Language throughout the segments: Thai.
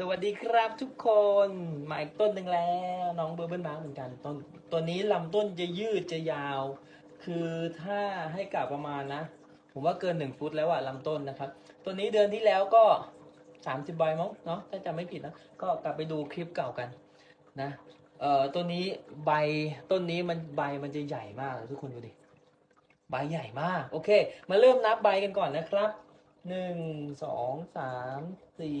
สวัสดีครับทุกคนมาอีกต้นหนึ่งแล้ว น้องเบอร์เบิลมาเหมือนกันต้นตัวนี้ลำต้นจะยืดจะยาว คือถ้าให้กลับประมาณนะ ผมว่าเกินหนึ่งฟุตแล้วอะลำต้นนะครับ ตัวนี้เดือนที่แล้วก็สามสิบใบมั้งเนาะถ้าจำไม่ผิดนะ ก็กลับไปดูคลิปเก่ากันนะเอ่อตัวนี้ใบต้นนี้มันใบมันจะใหญ่มากทุกคนดูดิใบใหญ่มากโอเค มาเริ่มนับใบกันก่อนนะครับหนึ่งสองสามสี่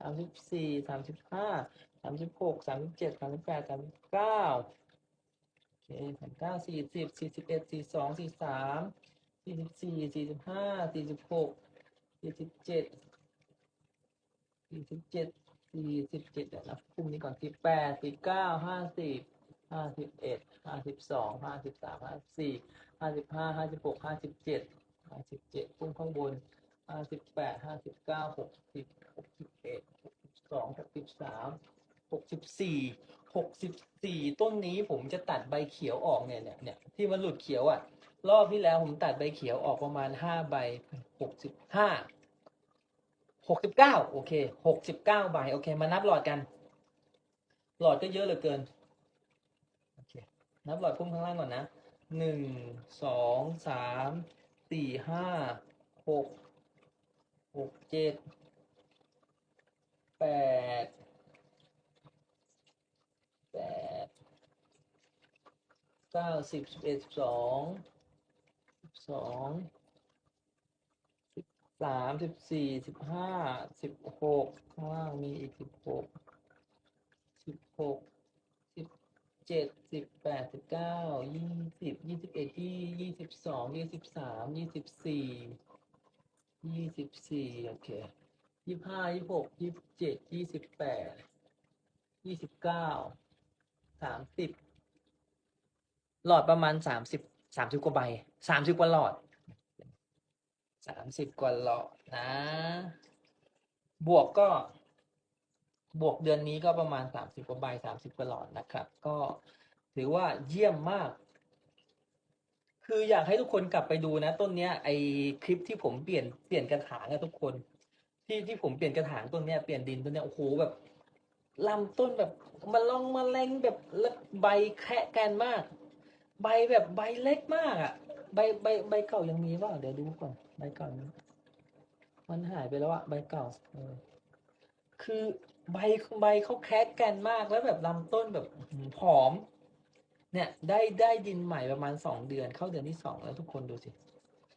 สามสิบสี่สามสิบห้าสามสิบหกสามสิบเจ็ดสามสิบแปดสามสิบเก้าโอเคสามเก้าสี่สิบสี่สิบเอ็ดสี่สองสี่สามสี่สิบสี่สี่สิบห้าสี่สิบหกสี่สิบเจ็ดสี่สิบเจ็ดสี่สิบเจ็ดเดี๋ยวนับกลุ่มนี้ก่อนสิบแปดสิบเก้าห้าสิบห้าสิบเอ็ดห้าสิบสองห้าสิบสามห้าสิบสี่ห้าสิบห้าห้าสิบหกห้าสิบเจ็ดห้าสิบเจ็ดพุ่งข้างบน ห้าสิบแปดห้าสิบเก้าหกสิบหกสิบเอ็ดหกสิบสองหกสิบสามหกสิบสี่หกสิบสี่ต้นนี้ผมจะตัดใบเขียวออกเนี่ยเนี่ยเนี่ยที่มันหลุดเขียวอะ รอบที่แล้วผมตัดใบเขียวออกประมาณห้าใบหกสิบห้าหกสิบเก้าโอเคหกสิบเก้าใบโอเค มานับหลอดกัน หลอดก็เยอะเหลือเกินโอเคนับหลอดพุ่มข้างล่างก่อนนะหนึ่งสองสามสี่ห้าหก หกเจ็ดแปดแปดเก้าสิบสิบเอ็ดสิบสองสิบสองสิบสามสิบสี่สิบห้าสิบหกข้างล่างมีอีกสิบหกสิบหกสิบเจ็ดสิบแปดสิบเก้ายี่สิบยี่สิบเอ็ดยี่ยี่สิบสองยี่สิบสามยี่สิบสี่ ยี่สิบสี่โอเคยี่ห้ายี่หกยี่เจ็ดยี่สิบแปดยี่สิบเก้าสามสิบหลอดประมาณสามสิบสามสิบกว่าใบสามสิบกว่าหลอดสามสิบกว่าหลอดนะ บวกก็ บวกเดือนนี้ก็ประมาณสามสิบกว่าใบสามสิบกว่าหลอดนะครับ ก็ถือว่าเยี่ยมมาก คืออยากให้ทุกคนกลับไปดูนะ ต้นเนี้ยไอคลิปที่ผมเปลี่ยนเปลี่ยนกระถางอะทุกคน ที่ที่ผมเปลี่ยนกระถางต้นเนี้ยเปลี่ยนดินต้นเนี้ยโอ้โหแบบลำต้นแบบมาลองมาแรงแบบแล้วใบแคะแกนมาก ใบแบบใบเล็กมากอะใบใบใบเก่ายังมีว่าเดี๋ยวดูก่อนใบเก่านี้มันหายไปแล้วอะใบเก่าเออคือใบใบเขาแคะแกนมากแล้วแบบลำต้นแบบผอม เนี่ยได้ได้ดินใหม่ประมาณสองเดือน เข้าเดือนที่สองแล้วทุกคนดูสิ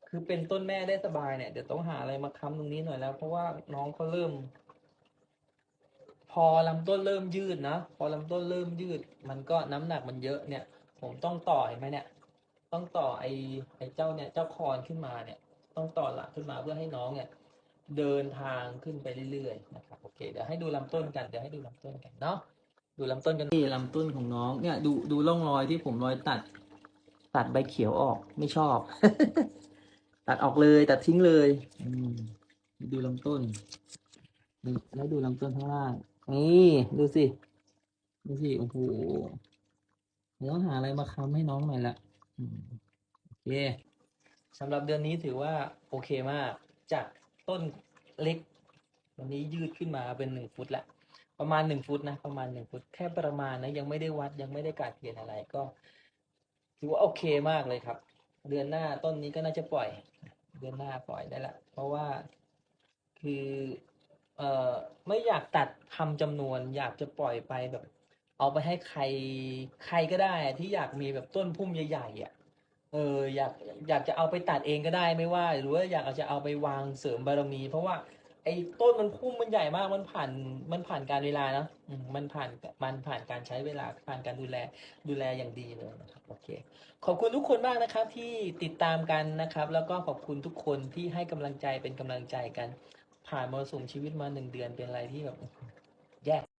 คือเป็นต้นแม่ได้สบายเนี่ยเดี๋ยวต้องหาอะไรมาค้ำตรงนี้หน่อยแล้ว เพราะว่าน้องเขาเริ่ม พอลำต้นเริ่มยืดนะพอลำต้นเริ่มยืด มันก็น้ำหนักมันเยอะเนี่ย ผมต้องต่อเห็นไหมเนี่ย ต้องต่อไอ้ไอ้เจ้าเนี่ยเจ้าคอนขึ้นมาเนี่ย ต้องต่อหลักขึ้นมาเพื่อให้น้องเนี่ยเดินทางขึ้นไปเรื่อยๆนะครับโอเคเดี๋ยวให้ดูลำต้นกันเดี๋ยวให้ดูลำต้นกันเนาะ ดูลำต้นกันนี่ลำต้นของน้องเนี่ยดูดูร่องรอยที่ผมรอยตัด ตัดใบเขียวออกไม่ชอบ ตัดออกเลยตัดทิ้งเลยดูลำต้นแล้วดูลำต้นข้างล่างนี่ดูสิดูสิโอ้โหเดี๋ยวต้องหาอะไรมาค้ำให้น้องหน่อยละโอเคสำหรับเดือนนี้ถือว่าโอเคมาก จากต้นเล็ก วันนี้ยืดขึ้นมาเป็นหนึ่งฟุตละ ประมาณหนึ่งฟุตนะ ประมาณหนึ่งฟุต แค่ประมาณนะ ยังไม่ได้วัดยังไม่ได้กาดเกณฑ์อะไรก็ถือว่าโอเคมากเลยครับ เดือนหน้าต้นนี้ก็น่าจะปล่อย เดือนหน้าปล่อยได้ละ เพราะว่าคือเอ่อไม่อยากตัดทำจำนวน อยากจะปล่อยไปแบบ เอาไปให้ใครใครก็ได้ที่อยากมีแบบต้นพุ่มใหญ่ๆอะเอออยากอยากจะเอาไปตัดเองก็ได้ไม่ว่า หรือว่าอยากจะเอาไปวางเสริมบารมี เพราะว่า ไอ้ต้นมันพุ่มมันใหญ่มากมันผ่านมันผ่านการเวลาเนะมันผ่านมันผ่านการใช้เวลาผ่านการดูแลดูแลอย่างดีเลยนะครับโอเคขอบคุณทุกคนมากนะครับที่ติดตามกันนะครับ แล้วก็ขอบคุณทุกคนที่ให้กำลังใจเป็นกำลังใจกัน ผ่านมรสุมชีวิตมาหนึ่งเดือนเป็นอะไรที่แบบ